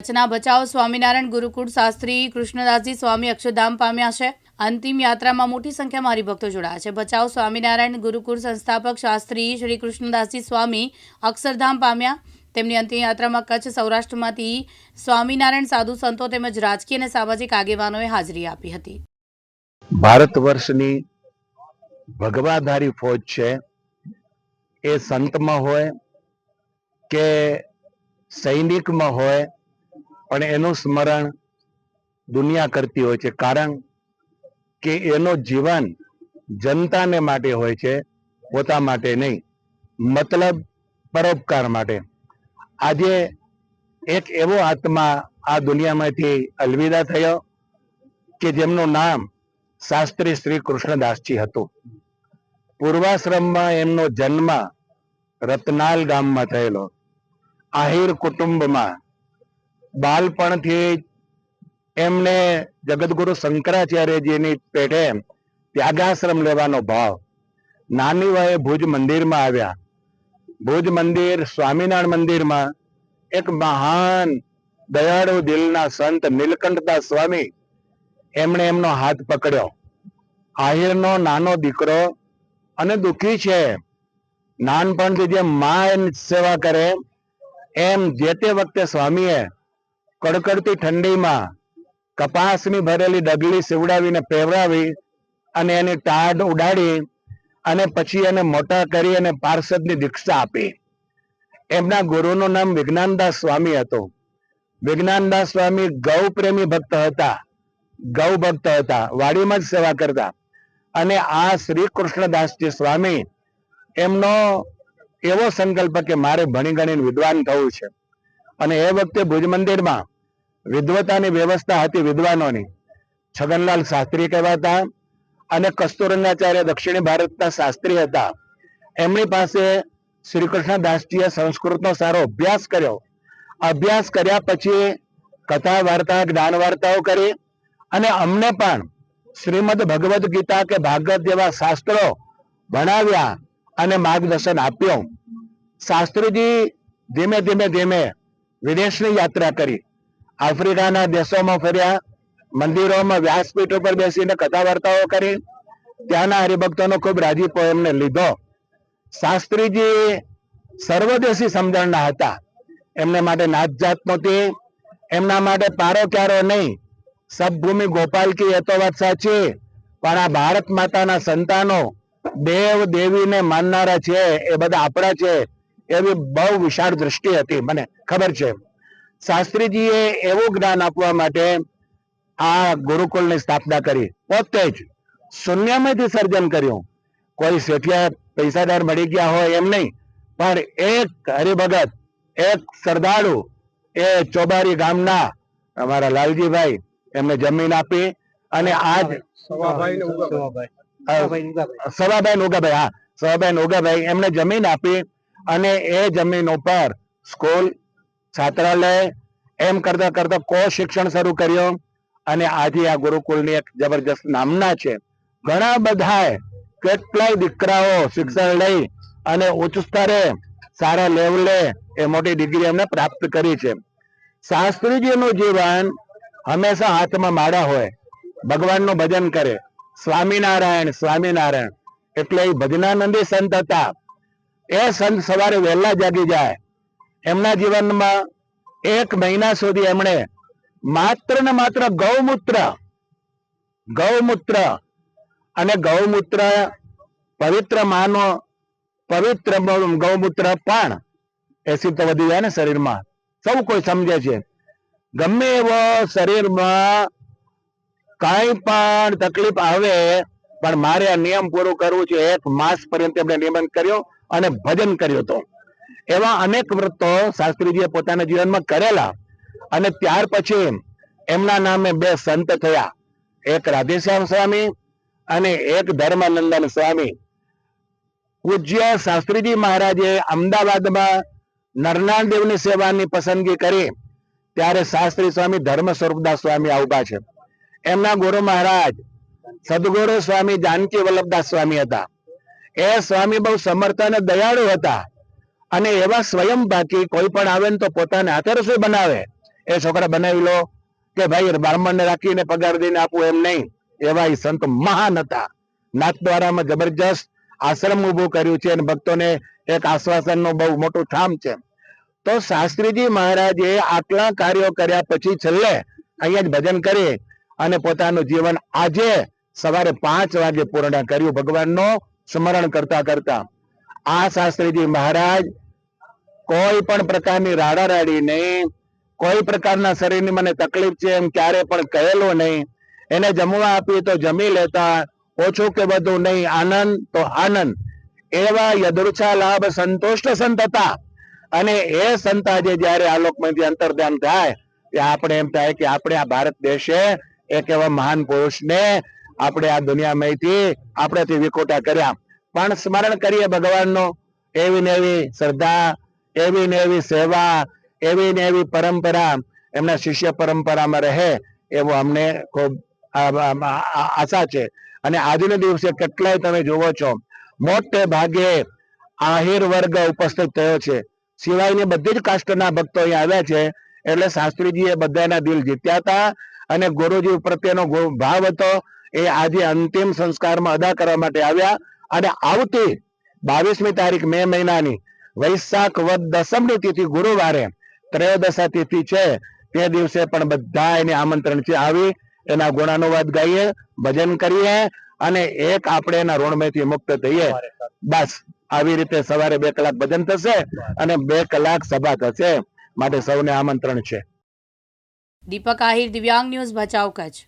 કચ્છના બચાવ સ્વામિનારાયણ ગુરુકુળ શાસ્ત્રી કૃષ્ણદાસજી સ્વામી અક્ષરધામ પામ્યા છે. અંતિમ યાત્રામાં મોટી સંખ્યામાં હરિભક્તો જોડાયા છે. બચાવ સ્વામિનારાયણ ગુરુકુળ સંસ્થાપક શાસ્ત્રી શ્રી કૃષ્ણદાસજી સ્વામી અક્ષરધામ પામ્યા. તેમની અંતિમ યાત્રામાં કચ્છ સૌરાષ્ટ્રમાંથી સ્વામિનારાયણ સાધુ સંતો તેમજ રાજકીય અને સામાજિક આગેવાનોએ હાજરી આપી હતી. ભારત વર્ષની ભગવાધારી ફોજ છે. એ સંતમાં હોય કે સૈનિકમાં હોય પણ એનું સ્મરણ દુનિયા કરતી હોય છે. કારણ કે એનો જીવન જનતાને માટે હોય છે, પોતા માટે નહીં. મતલબ પરોપકાર માટે. આજે એક એવો આત્મા આ દુનિયામાંથી અલવિદા થયો કે જેમનું નામ શાસ્ત્રી શ્રી કૃષ્ણદાસજી હતું. પૂર્વાશ્રમમાં એમનો જન્મ રતનાલ ગામમાં થયેલો. આહિર કુટુંબમાં બાળપણથી જ એમને જગતગુરુ શંકરાચાર્યજીની પેઢે ત્યાગાશ્રમ લેવાનો ભાવ. નાની વયે ભુજ મંદિરમાં આવ્યા. ભુજ મંદિર, સ્વામિનારાયણ મંદિરમાં એક મહાન દયાળુ દિલના સંત નીલકંઠદાસ સ્વામી એમણે એમનો હાથ પકડ્યો. આહિરનો નાનો દીકરો અને દુઃખી છે. નાનપણથી જેમ મા સેવા કરે, એમ જે તે વખતે સ્વામીએ કડકડતી ઠંડીમાં કપાસની ભરેલી ડગલી સીવડાવીને પહેરાવી અને એની ટાઢ ઉડાડી અને પછી એને મોટા કરી અને પાર્ષદની દીક્ષા આપી. એમના ગુરુનું નામ વિજ્ઞાનદાસ સ્વામી હતું. વિજ્ઞાનદાસ સ્વામી ગૌ પ્રેમી ભક્ત હતા. ગૌ ભક્ત હતા. વાડીમાં જ સેવા કરતા. અને આ શ્રી કૃષ્ણદાસજી સ્વામી એમનો એવો સંકલ્પ કે મારે ભણી ગણીને વિદ્વાન થવું છે. અને એ વખતે ભુજ મંદિરમાં વિદ્વતાની વ્યવસ્થા હતી વિદ્વાનોની છગનલાલ શાસ્ત્રી કહેવાતા અને કસ્તુરંગાચાર્ય દક્ષિણ ભારતના શાસ્ત્રી હતા. એમની પાસે શ્રી કૃષ્ણદાસજીએ સંસ્કૃતનો સારો અભ્યાસ કર્યો. અભ્યાસ કર્યા પછી કથા વાર્તા, જ્ઞાન વાર્તાઓ કરી અને અમને પણ શ્રીમદ ભગવદ્ ગીતા કે ભાગવત જેવા શાસ્ત્રો ભણાવ્યા અને માર્ગદર્શન આપ્યું. શાસ્ત્રીજી ધીમે ધીમે ધીમે વિદેશની યાત્રા કરી. આફ્રિકાના દેશોમાં ફર્યા, મંદિરોમાં વ્યાસપીઠ ઉપર બેસીને કથા વાર્તાઓ કરી. ત્યાંના હરિભક્તોનો ખૂબ રાજીપો એમને લીધો. શાસ્ત્રીજી સર્વદેશી સમજણના હતા. એમને માટે નાત જાત નહોતી. એમના માટે પારો ક્યારો નહીં. સબભૂમિ ગોપાલ કી એ તો વાત સાચી. પણ આ ભારત માતાના સંતાનો, દેવ દેવીને માનનારા છે, એ બધા આપણા છે. એવી બહુ વિશાળ દ્રષ્ટિ હતી મને ખબર છે. શાસ્ત્રીજીએ એવું જ્ઞાન આપવા માટે આ ગુરુકુળની સ્થાપના કરી. પોતે જ શૂન્યમાંથી સર્જન કર્યું. કોઈ શેઠિયા પૈસાદાર મળી ગયા હોય એમ નહીં પણ એક હરિભગત એક શ્રદ્ધાળુ એ ચોબારી ગામના અમારા લાલજીભાઈ એમને જમીન આપી અને આજ સવાભાઈ નોગાભાઈ હા સવાભાઈ નોગાભાઈ એમને જમીન આપી અને એ જમીન ઉપર સ્કૂલ છાત્રાલય, એમ કરતા કરતા કો શિક્ષણ શરૂ કર્યો અને આજે આ ગુરુકુળની એક જબરજસ્ત નામના છે. ઘણા બધા કેટલાય દીકરાઓ શિક્ષણ લઈ અને ઉચ્ચ સ્તરે સારા લેવલે એ મોટી ડિગ્રી એમને પ્રાપ્ત કરી છે. શાસ્ત્રીજીનું જીવન હંમેશા હાથમાં માળા હોય. ભગવાનનું ભજન કરે. સ્વામિનારાયણ સ્વામિનારાયણ. એટલે એ ભજનાનંદી સંત હતા. એ સંત સવારે વહેલા જાગી જાય. એમના જીવનમાં એક મહિના સુધી એમણે માત્ર ને માત્ર ગૌમૂત્ર ગૌમૂત્ર અને ગૌમૂત્ર પવિત્ર માનો, પવિત્ર ગૌમૂત્ર પણ એસી તો વધી જાય ને શરીરમાં. સૌ કોઈ સમજે છે. ગમે એવો શરીરમાં કાંઈ પણ તકલીફ આવે પણ મારે આ નિયમ પૂરું કરવું છે. એક માસ પર્યંત એમણે નિયમન કર્યો અને ભજન કર્યું હતું. એવા અનેક વ્રતો શાસ્ત્રીજીએ પોતાના જીવનમાં કરેલા અને ત્યાર પછી એમના નામે બે સંત થયા. એક રાધેશ્યામ સ્વામી અને એક ધર્માનંદન સ્વામી. પૂજ્ય શાસ્ત્રીજી મહારાજે અમદાવાદમાં નરનાળ દેવની સેવાની પસંદગી કરી. ત્યારે શાસ્ત્રી સ્વામી ધર્મ સ્વરૂપદાસ સ્વામી આવતા છે. એમના ગુરુ મહારાજ સદગુરુ સ્વામી જાનકી વલ્લભદાસ સ્વામી હતા. એ સ્વામી બહુ સમર્થ અને દયાળુ હતા. અને એવા સ્વયં બાકી કોઈ પણ આવે ને તો પોતાને હાથે રસોઈ બનાવે. એ છોકરા બનાવી લો કે ભાઈ બ્રાહ્મણને રાખીને પગાર દઈને આપવું એમ નહીં. એવા સંત મહાન હતા. નાથદ્વારામાં જબરજસ્ત આશ્રમ ઊભું કર્યું છે અને ભક્તોને એક આશ્વાસનનું બહુ મોટું ઠામ છે. તો શાસ્ત્રીજી મહારાજે આટલા કાર્યો કર્યા પછી છેલ્લે અહીંયા જ ભજન કરી અને પોતાનું જીવન આજે સવારે પાંચ વાગે પૂર્ણ કર્યું ભગવાનનો સ્મરણ કરતા કરતા. આ શાસ્ત્રીજી મહારાજ કોઈ પણ પ્રકારની રાડારાડી નહીં, કોઈ પ્રકારના શરીરની મને તકલીફ છે એમ ક્યારે પણ કહેલો નહીં. એને જમવા આપીએ તો જમી લેતા, ઓછું કે બધું નહીં, આનંદ તો આનંદ. એવા યદૃચ્છા લાભ સંતુષ્ટ સંત હતા. અને એ સંત આજે જયારે આલોકમાંથી અંતર્ધ્યાન થાય તે આપણે એમ થાય કે આપણે આ ભારત દેશે એક એવા મહાન પુરુષને આપણે આ દુનિયામાંથી આપણેથી વિકોટા કર્યા. પણ સ્મરણ કરીએ ભગવાનનો. એવી ને એવી શ્રદ્ધા, એવી ને એવી સેવા, એવી ને એવી પરંપરા એમના શિષ્ય પરંપરામાં રહે એવો અમને ખૂબ આશા છે. અને આજના દિવસે કેટલાય તમે જુઓ છો, મોટે ભાગે આહિર વર્ગ ઉપસ્થિત થયો છે. સિવાયની બધી જ કાસ્ટના ભક્તો અહીંયા આવ્યા છે. એટલે શાસ્ત્રીજીએ બધાના દિલ જીત્યા હતા અને ગુરુજી પ્રત્યેનો ભાવ હતો એ આજે અંતિમ સંસ્કારમાં અદા કરવા માટે આવ્યા અને આવતી બાવીસમી તારીખ મે મહિનાની વૈશાખ વદ દસમની તિથિ ગુરુવારે ત્રયોદશા તિથિ છે. તે દિવસે પણ બધા એને આમંત્રણ છે આવી એના ગુણાનુવાદ ગાઈએ, ભજન કરીએ અને એક આપણે એના ઋણમાંથી મુક્ત થઈએ. બસ આવી રીતે સવારે બે કલાક ભજન થશે અને બે કલાક સભા થશે. માટે સૌને આમંત્રણ છે. દીપક આહિર, દિવ્યાંગ ન્યૂઝ ભચાઉ કચ્છ.